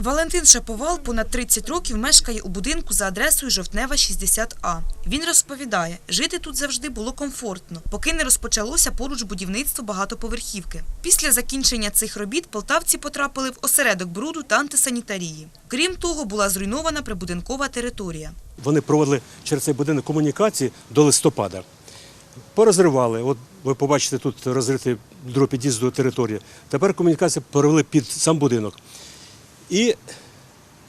Валентин Шаповал понад 30 років мешкає у будинку за адресою Жовтнева 60А. Він розповідає, жити тут завжди було комфортно, поки не розпочалося поруч будівництво багатоповерхівки. Після закінчення цих робіт полтавці потрапили в осередок бруду та антисанітарії. Крім того, була зруйнована прибудинкова територія. Вони проводили через цей будинок комунікації до листопада. Порозривали. От ви побачите тут розритий другий під'їзд території. Тепер комунікацію перевели під сам будинок. І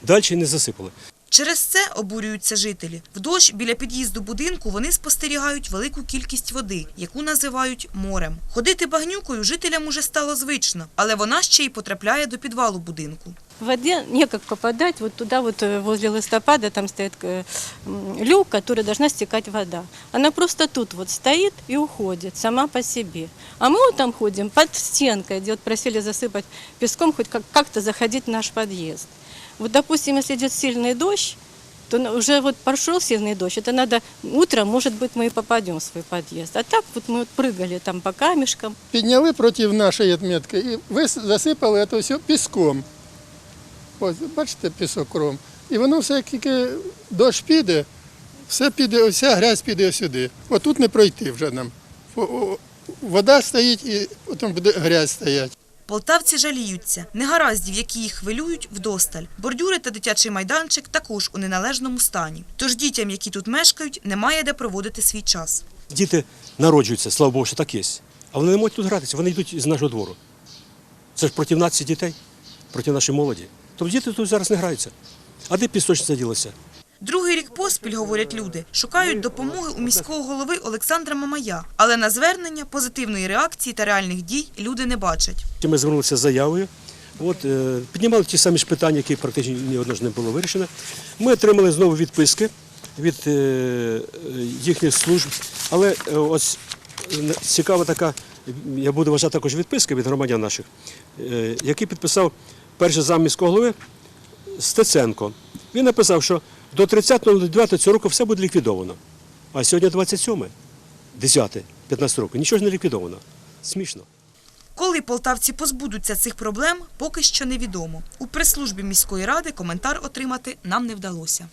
далі не засипали. Через це обурюються жителі. В дощ біля під'їзду будинку вони спостерігають велику кількість води, яку називають морем. Ходити багнюкою жителям уже стало звично, але вона ще й потрапляє до підвалу будинку. В воде некак попадать, вот туда вот э, возле листопада там стоит э, м, люк, который должна стекать вода. Она просто тут вот стоит и уходит сама по себе. А мы вот там ходим под стенкой, где вот просили засыпать песком, хоть как- как-то заходить в наш подъезд. Вот, допустим, если идет сильный дождь, то на- уже вот прошел сильный дождь, это надо утром, может быть, мы и попадем в свой подъезд. А так вот мы вот прыгали там по камешкам, Підняли проти нашої відмітки і ви засипали це все піском. Ось, бачите, пісок кром. І воно все, як тільки дощ піде, все піде, вся грязь піде сюди. Отут не пройти вже нам. Вода стоїть і потім буде грязь стоять. Полтавці жаліються. Негараздів, які їх хвилюють, вдосталь. Бордюри та дитячий майданчик також у неналежному стані. Тож дітям, які тут мешкають, немає де проводити свій час. Діти народжуються, слава Богу, що так є. А вони не можуть тут гратися, вони йдуть з нашого двору. Це ж проти нації дітей, проти нашої молоді. Тобто діти тут зараз не граються. А де пісочниця ділася? Другий рік поспіль, говорять люди, шукають допомоги у міського голови Олександра Мамая. Але на звернення позитивної реакції та реальних дій люди не бачать. Ми звернулися з заявою. От, е, піднімали ті самі ж питання, які практично ні одного ж не було вирішено. Ми отримали знову відписки від е, їхніх служб. Але е, ось цікава така, я буду вважати також відписка від громадян наших, який підписав перший зам голови Стеценко. Він написав, що до 30.09 цього року все буде ліквідовано. А сьогодні 27, 10, 15 років, нічого ж не ліквідовано. Смішно. Коли полтавці позбудуться цих проблем, поки що невідомо. У прес-службі міської ради коментар отримати нам не вдалося.